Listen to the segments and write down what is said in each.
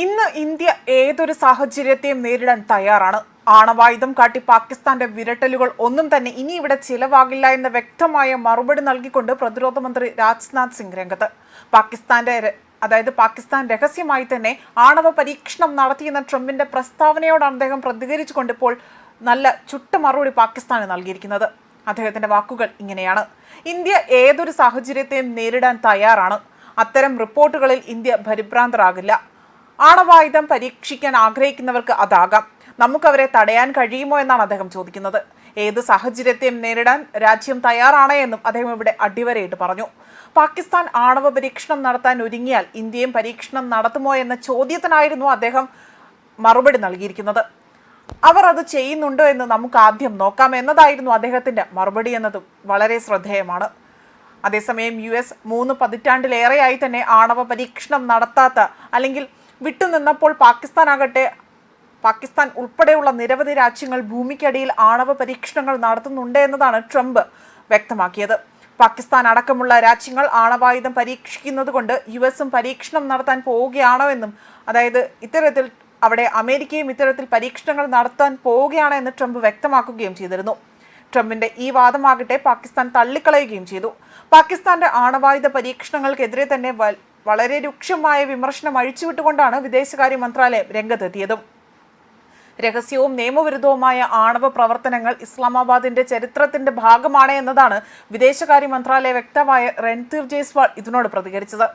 ഇന്ന് ഇന്ത്യ ഏതൊരു സാഹചര്യത്തെയും നേരിടാൻ തയ്യാറാണ്. ആണവായുധം കാട്ടി പാകിസ്ഥാന്റെ വിരട്ടലുകൾ ഒന്നും തന്നെ ഇനി ഇവിടെ ചിലവാകില്ല എന്ന വ്യക്തമായ മറുപടി നൽകിക്കൊണ്ട് പ്രതിരോധ മന്ത്രി രാജ്നാഥ് സിംഗ് രംഗത്ത്. പാകിസ്ഥാന്റെ അതായത് പാകിസ്ഥാൻ രഹസ്യമായി തന്നെ ആണവ പരീക്ഷണം നടത്തിയെന്ന ട്രംപിന്റെ പ്രസ്താവനയോടാണ് അദ്ദേഹം പ്രതികരിച്ചുകൊണ്ട് ഇപ്പോൾ നല്ല ചുട്ട മറുപടി പാകിസ്ഥാന് നൽകിയിരിക്കുന്നത്. അദ്ദേഹത്തിന്റെ വാക്കുകൾ ഇങ്ങനെയാണ്. ഇന്ത്യ ഏതൊരു സാഹചര്യത്തെയും നേരിടാൻ തയ്യാറാണ്. അത്തരം റിപ്പോർട്ടുകളിൽ ഇന്ത്യ പരിഭ്രാന്തരാകില്ല. ആണവായുധം പരീക്ഷിക്കാൻ ആഗ്രഹിക്കുന്നവർക്ക് അതാകാം. നമുക്കവരെ തടയാൻ കഴിയുമോ എന്നാണ് അദ്ദേഹം ചോദിക്കുന്നത്. ഏത് സാഹചര്യത്തെയും നേരിടാൻ രാജ്യം തയ്യാറാണ് എന്നും അദ്ദേഹം ഇവിടെ അടിവരയിട്ട് പറഞ്ഞു. പാകിസ്ഥാൻ ആണവ പരീക്ഷണം നടത്താൻ ഒരുങ്ങിയാൽ ഇന്ത്യയും പരീക്ഷണം നടത്തുമോ എന്ന ചോദ്യത്തിനായിരുന്നു അദ്ദേഹം മറുപടി നൽകിയിരിക്കുന്നത്. അവർ അത് ചെയ്യുന്നുണ്ടോ എന്ന് നമുക്ക് ആദ്യം നോക്കാം എന്നതായിരുന്നു അദ്ദേഹത്തിന്റെ മറുപടി എന്നതും വളരെ ശ്രദ്ധേയമാണ്. അതേസമയം യു എസ് മൂന്ന് പതിറ്റാണ്ടിലേറെയായി തന്നെ ആണവ പരീക്ഷണം നടത്താത്ത അല്ലെങ്കിൽ വിട്ടുനിന്നപ്പോൾ പാകിസ്ഥാനാകട്ടെ പാകിസ്ഥാൻ ഉൾപ്പെടെയുള്ള നിരവധി രാജ്യങ്ങൾ ഭൂമിക്കടിയിൽ ആണവ പരീക്ഷണങ്ങൾ നടത്തുന്നുണ്ട് എന്നതാണ് ട്രംപ് വ്യക്തമാക്കിയത്. പാകിസ്ഥാൻ അടക്കമുള്ള രാജ്യങ്ങൾ ആണവായുധം പരീക്ഷിക്കുന്നത് കൊണ്ട് യു എസും പരീക്ഷണം നടത്താൻ പോവുകയാണോ എന്നും അതായത് ഇത്തരത്തിൽ അവിടെ അമേരിക്കയും ഇത്തരത്തിൽ പരീക്ഷണങ്ങൾ നടത്താൻ പോവുകയാണ് എന്ന് ട്രംപ് വ്യക്തമാക്കുകയും ചെയ്തിരുന്നു. ട്രംപിന്റെ ഈ വാദമാകട്ടെ പാകിസ്ഥാൻ തള്ളിക്കളയുകയും ചെയ്തു. പാകിസ്ഥാന്റെ ആണവായുധ പരീക്ഷണങ്ങൾക്കെതിരെ തന്നെ വളരെ രൂക്ഷമായ വിമർശനം അഴിച്ചുവിട്ടുകൊണ്ടാണ് വിദേശകാര്യ മന്ത്രാലയം രംഗത്തെത്തിയതും. രഹസ്യവും നിയമവിരുദ്ധവുമായ ആണവ പ്രവർത്തനങ്ങൾ ഇസ്ലാമാബാദിന്റെ ചരിത്രത്തിന്റെ ഭാഗമാണ് എന്നതാണ് വിദേശകാര്യ മന്ത്രാലയ വ്യക്തമായ രൺധീർ ജയ്സ്വാൾ ഇതിനോട് പ്രതികരിച്ചത്.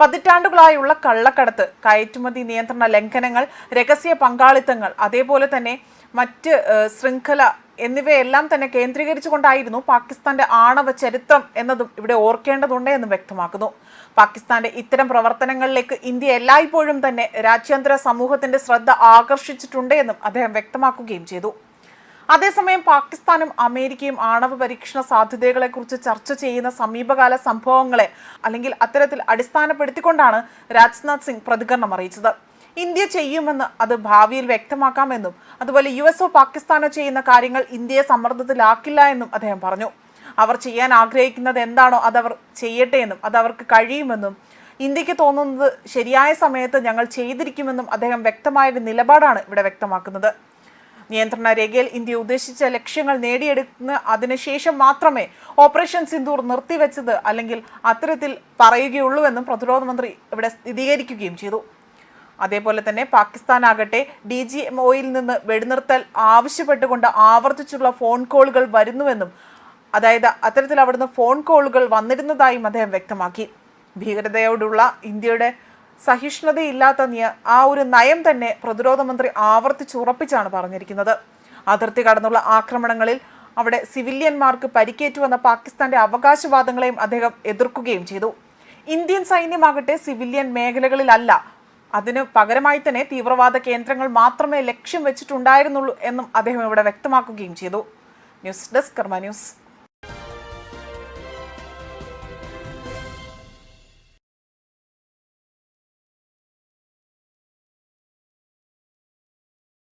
പതിറ്റാണ്ടുകളായുള്ള കള്ളക്കടത്ത് കയറ്റുമതി നിയന്ത്രണ ലംഘനങ്ങൾ രഹസ്യ പങ്കാളിത്തങ്ങൾ അതേപോലെ തന്നെ മറ്റ് ശൃംഖല എന്നിവയെല്ലാം തന്നെ കേന്ദ്രീകരിച്ചുകൊണ്ടായിരുന്നു പാകിസ്ഥാന്റെ ആണവ ചരിത്രം എന്നതും ഇവിടെ ഓർക്കേണ്ടതുണ്ട് എന്നും വ്യക്തമാക്കുന്നു. പാകിസ്ഥാന്റെ ഇത്തരം പ്രവർത്തനങ്ങളിലേക്ക് ഇന്ത്യ എല്ലായ്പ്പോഴും തന്നെ രാജ്യാന്തര സമൂഹത്തിന്റെ ശ്രദ്ധ ആകർഷിച്ചിട്ടുണ്ട് എന്നും അദ്ദേഹം വ്യക്തമാക്കുകയും ചെയ്തു. അതേസമയം പാകിസ്ഥാനും അമേരിക്കയും ആണവ പരീക്ഷണ സാധ്യതകളെക്കുറിച്ച് ചർച്ച ചെയ്യുന്ന സമീപകാല സംഭവങ്ങളെ അല്ലെങ്കിൽ അത്തരത്തിൽ അടിസ്ഥാനപ്പെടുത്തിക്കൊണ്ടാണ് രാജ്നാഥ് സിംഗ് പ്രതികരണം അറിയിച്ചത്. ഇന്ത്യ ചെയ്യുമെന്ന് അത് ഭാവിയിൽ വ്യക്തമാക്കാമെന്നും അതുപോലെ യു എസോ പാകിസ്ഥാനോ ചെയ്യുന്ന കാര്യങ്ങൾ ഇന്ത്യയെ സമ്മർദ്ദത്തിലാക്കില്ല എന്നും അദ്ദേഹം പറഞ്ഞു. അവർ ചെയ്യാൻ ആഗ്രഹിക്കുന്നത് എന്താണോ അതവർ ചെയ്യട്ടെ എന്നും അത് അവർക്ക് കഴിയുമെന്നും ഇന്ത്യയ്ക്ക് തോന്നുന്നത് ശരിയായ സമയത്ത് ഞങ്ങൾ ചെയ്തിരിക്കുമെന്നും അദ്ദേഹം വ്യക്തമായ ഒരു നിലപാടാണ് ഇവിടെ വ്യക്തമാക്കുന്നത്. നിയന്ത്രണ രേഖയിൽ ഇന്ത്യ ഉദ്ദേശിച്ച ലക്ഷ്യങ്ങൾ നേടിയെടുക്കുന്ന അതിനുശേഷം മാത്രമേ ഓപ്പറേഷൻ സിന്ദൂർ നിർത്തിവെച്ചത് അല്ലെങ്കിൽ അത്തരത്തിൽ പറയുകയുള്ളൂ എന്നും പ്രതിരോധ മന്ത്രി ഇവിടെ സ്ഥിരീകരിക്കുകയും ചെയ്തു. അതേപോലെ തന്നെ പാകിസ്ഥാൻ ആകട്ടെ ഡി ജി എം ഒയിൽ നിന്ന് വെടിനിർത്തൽ ആവശ്യപ്പെട്ടുകൊണ്ട് ആവർത്തിച്ചുള്ള ഫോൺ കോളുകൾ വരുന്നുവെന്നും അതായത് അത്തരത്തിൽ അവിടുന്ന് ഫോൺ കോളുകൾ വന്നിരുന്നതായും അദ്ദേഹം വ്യക്തമാക്കി. ഭീകരതയോടുള്ള ഇന്ത്യയുടെ സഹിഷ്ണുതയില്ലാത്ത ആ ഒരു നയം തന്നെ പ്രതിരോധ മന്ത്രി ആവർത്തിച്ചുറപ്പിച്ചാണ് പറഞ്ഞിരിക്കുന്നത്. അതിർത്തി കടന്നുള്ള ആക്രമണങ്ങളിൽ അവിടെ സിവിലിയന്മാർക്ക് പരിക്കേറ്റുവെന്ന പാകിസ്ഥാന്റെ അവകാശവാദങ്ങളെയും അദ്ദേഹം എതിർക്കുകയും ചെയ്തു. ഇന്ത്യൻ സൈന്യമാകട്ടെ സിവിലിയൻ മേഖലകളിലല്ല അതിന് പകരമായി തന്നെ തീവ്രവാദ കേന്ദ്രങ്ങൾ മാത്രമേ ലക്ഷ്യം വെച്ചിട്ടുണ്ടായിരുന്നുള്ളൂ എന്നും അദ്ദേഹം ഇവിടെ വ്യക്തമാക്കുകയും ചെയ്തു. News desk Karma news.